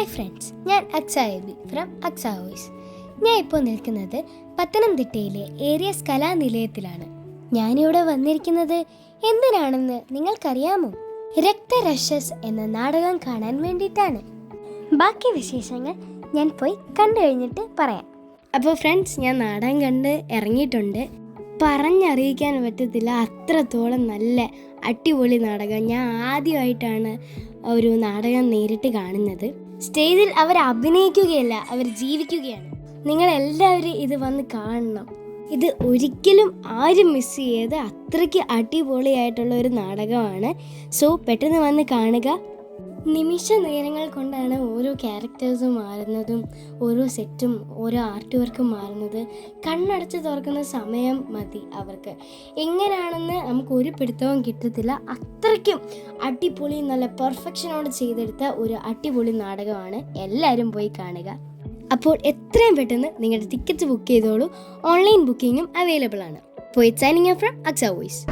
Hi friends ഞാൻ അക്സായബി from അക്സാവോയ്സ് ഞാൻ ഇപ്പോൾ നിൽക്കുന്നത് പത്തനംതിട്ടയിലെ ഏരിയസ് കലാനിലയത്തിലാണ്. ഞാനിവിടെ വന്നിരിക്കുന്നത് എന്തിനാണെന്ന് നിങ്ങൾക്കറിയാമോ? രക്തരക്ഷസ് എന്ന നാടകം കാണാൻ വേണ്ടിയിട്ടാണ്. ബാക്കി വിശേഷങ്ങൾ ഞാൻ പോയി കണ്ടു കഴിഞ്ഞിട്ട് പറയാം. അപ്പോൾ ഫ്രണ്ട്സ് ഞാൻ നാടകം കണ്ട് ഇറങ്ങിയിട്ടുണ്ട്. പറഞ്ഞറിയിക്കാൻ പറ്റത്തില്ല. അത്രത്തോളം നല്ല അടിപൊളി നാടകം. ഞാൻ ആദ്യമായിട്ടാണ് ഒരു നാടകം നേരിട്ട് കാണുന്നത്. സ്റ്റേജിൽ അവർ അഭിനയിക്കുകയല്ല അവർ ജീവിക്കുകയാണ്. നിങ്ങൾ എല്ലാവരും ഇത് വന്ന് കാണണം. ഇത് ഒരിക്കലും ആരും മിസ് ചെയ്യരുത്. അത്രയ്ക്ക് അടിപൊളിയായിട്ടുള്ള ഒരു നാടകമാണ്. സോ പെട്ടെന്ന് വന്ന് കാണുക. നിമിഷ നേരങ്ങൾ കൊണ്ടാണ് ഓരോ ക്യാരക്ടേഴ്സും മാറുന്നതും ഓരോ സെറ്റും ഓരോ ആർട്ട് വർക്കും മാറുന്നത്. കണ്ണടച്ച് തുറക്കുന്ന സമയം മതി അവർക്ക്. എങ്ങനെയാണെന്ന് നമുക്ക് ഒരു പിടുത്തവും കിട്ടത്തില്ല. അത്രയ്ക്കും അടിപൊളി നല്ല പെർഫെക്ഷനോട് ചെയ്തെടുത്ത ഒരു അടിപൊളി നാടകമാണ്. എല്ലാവരും പോയി കാണുക. അപ്പോൾ എത്രയും പെട്ടെന്ന് നിങ്ങളുടെ ടിക്കറ്റ് ബുക്ക് ചെയ്തോളൂ. ഓൺലൈൻ ബുക്കിങ്ങും അവൈലബിൾ ആണ്. പോയി സൈനിങ് ഫ്രം അക്സ വോയിസ്